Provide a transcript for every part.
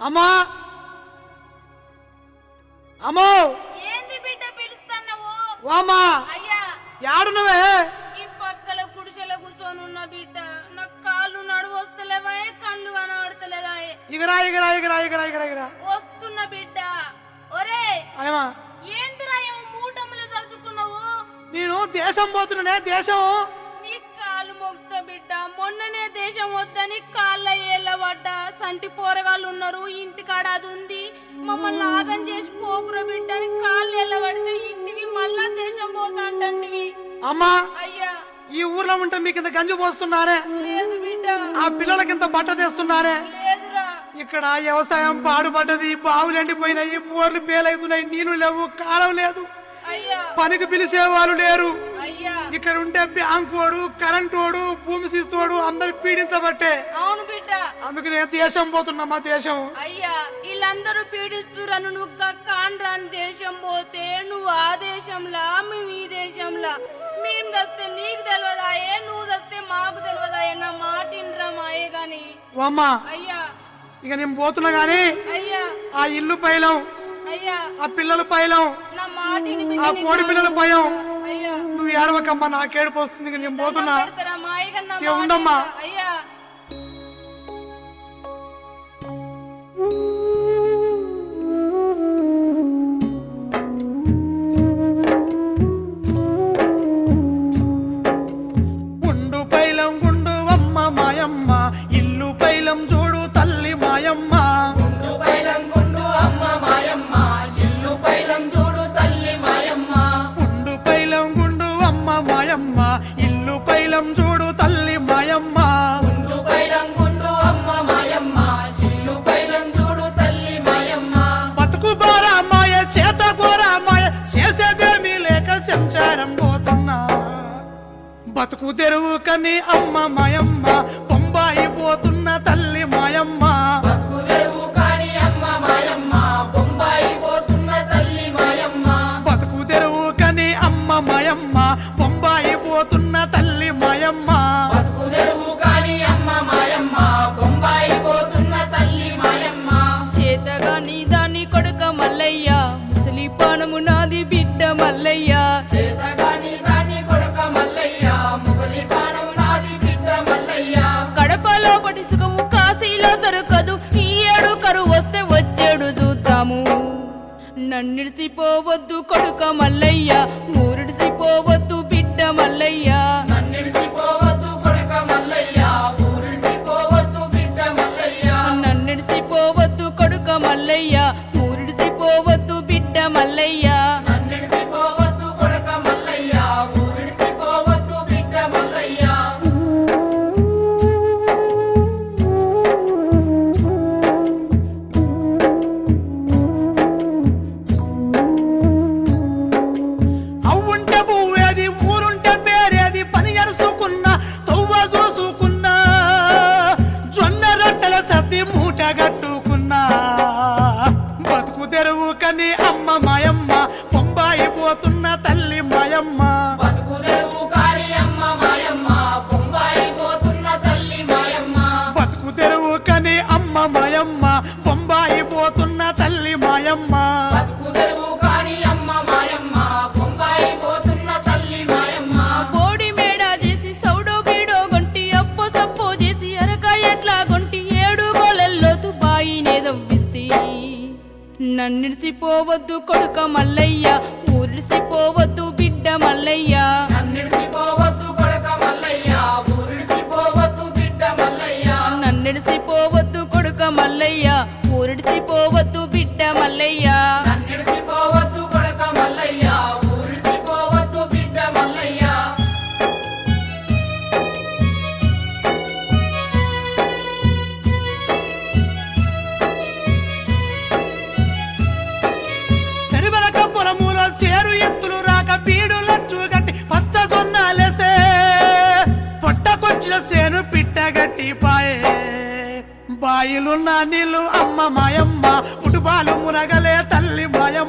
అమ్మా! అమ్మో! ఏంది బిడ్డ పిలుస్తున్నావు? అమ్మా అయ్యా! యాడున్నవే? ఈ పక్కల గుడిసెల కూర్చొని ఉన్న బిడ్డ నాకు కాళ్ళు నడువు వస్తలేవా కళ్ళు కనబడతలేదా? ఇగరా ఇగరా ఇగరా ఇగరా ఇగరా ఇగరా. వస్తున్న బిడ్డ. ఒరే! అయ్యమా ఏందిరా ఏమో మూటములు సర్దుకున్నావు? నేను దేశం పోతున్నానే దేశం. దేశం వద్దని కాళ్ళ ఏళ్ళబడ్డ సంటి పోరగాళ్ళు ఉన్నారు. ఇంటికాడ అది ఉంది. మమ్మల్ని ఆగం చేసి పోకురా బిడ్డ అని కాళ్ళు ఎల్లబడితే ఇంటికి మళ్ళా దేశం పోతా అంటంటివి అమ్మా! అయ్యా! ఈ ఊర్లో ఉంటే మీకు ఇంత గంజి పోస్తున్నానే లేదు బిడ్డ. ఆ పిల్లలకి ఇంత బట్ట తెస్తున్నానే లేదురా. ఇక్కడ వ్యవసాయం పాడుపడ్డది బావులు ఎండిపోయినాయి బోర్లు పేలవుతున్నాయి నీళ్ళు లేవు కాలం లేదు. అయ్యా! పనికి పిలిచే వాళ్ళు లేరు. ఇక్కడ ఉంటే బ్యాంకు వాడు కరెంట్ వాడు భూమి శిస్తోడు అందరు పీడించబట్టే. అవును బిడ్డ. అందుకు నేను దేశం పోతున్నా మా దేశం? అయ్యా వీళ్ళందరూ పీడిస్తురను నువ్వు కాండ్రాని దేశం పోతే నువ్వు ఆ దేశంలా మేము ఈ దేశంలా. మేము చస్తే నీకు తెలియదాయే నువ్వు చస్తే మాకు తెలియదాయే నా మాట మాయే గాని. అమ్మా. అయ్యా. ఇక నేను పోతున్నా గాని అయ్యా. ఆ ఇల్లు పైలం అయ్యా. ఆ పిల్లల పైలం నా మాటిని ఆ కోడి పిల్లల భయం. అయ్యా నువ్వు ఏడవకమ్మా నాకేడుపు వస్తుంది నేను పోతున్నా ఉండమ్మా. బతుకు తెరువు కని అమ్మ మాయమ్మ బొంబాయి పోతున్న తల్లి మాయమ్మ. కుదరువు కాని అమ్మ మాయమ్మ బొంబాయి పోతున్న తల్లి మాయమ్మ. బతుకు తెరువు కని అమ్మ మాయమ్మ బొంబాయి పోతున్న తల్లి మాయమ్మ. నన్నిడిసిపోవద్దు కొడుక మల్లయ్య. ఊరిడిసిపోవద్దు బిడ్డ మల్లయ్య. దవ్విస్తి. నన్నిడిసిపోవద్దు కొడుక మల్లయ్య ఊరిడిసిపోవద్దు బిడ్డ మల్లయ్య. నన్నిడిసిపోవద్దు కొడుక మల్లయ్య ఊరిడిసిపోవద్దు బిడ్డ మల్లయ్య. నన్నిడిసిపోవద్దు కొడుక మల్లయ్య ఊరిడిసిపోవద్దు బిడ్డ మల్లయ్య. నన్నిడిసిపోవద్దు కొడుక మల్లయ్య. ఊరిడిసిపోవద్దు బిడ్డ మల్లయ్య. శనివరక పొలముల సేరు ఎత్తులు రాక బీడు లచ్చు గట్టి పచ్చ జొన్నాలేస్తే పొట్టకొచ్చిన సేను పిట్ట గట్టి పాయే. బాయిలున్న నీళ్ళు అమ్మ మాయమ్మ పుటుబాలు మునగలే తల్లి భయం.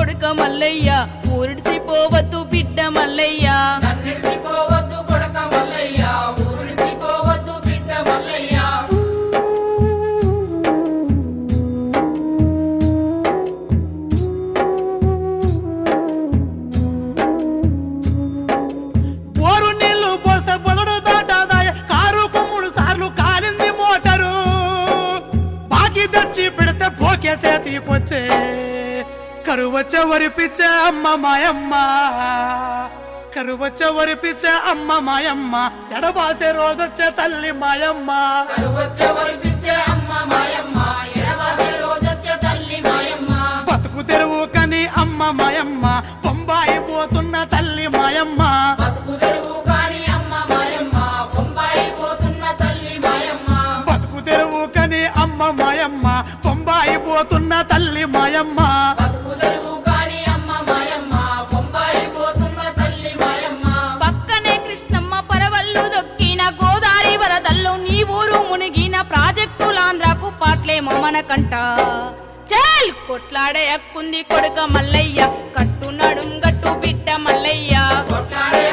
కొడుక మల్లయ్య ఊరిడిసిపోవద్దు బిడ్డ మల్లయ్య కరువచ్చవరి పిచ్చ అమ్మ మాయమ్మ. కరువచ్చవరి పిచ్చ అమ్మ మాయమ్మ. ఎడబాసే రోజొచ్చే తల్లి మాయమ్మ. బతుకు తెరువు కని అమ్మ మాయమ్మ. బొంబాయి పోతున్న తల్లి మాయమ్మ. బతుకు తెరువు కని అమ్మ మాయమ్మ. బొంబాయి పోతున్న తల్లి మాయమ్మ. మనకంట. చాలు కొట్లాడే హక్కుంది కొడుక మల్లయ్య. కట్టు నడుం బిడ్డ మల్లయ్య. కొట్లాడే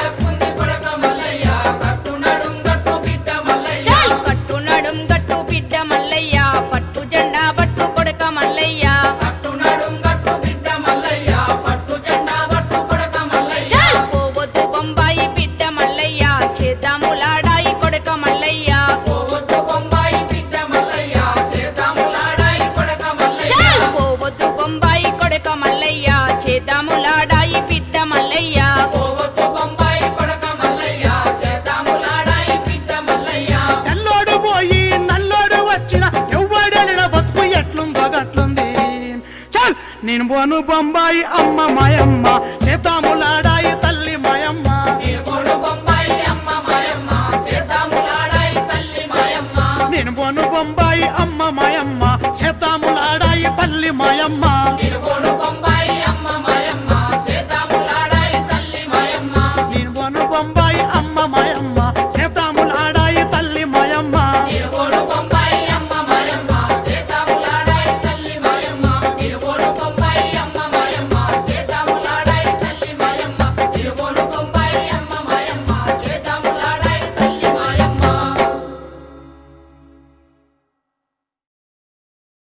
నేను బొంబాయి అమ్మ మాయమ్మ. సీతాములాడాయి తల్లి మాయమ్మ. నేను బొంబాయి అమ్మ మాయమ్మ. సీతాములాడాయి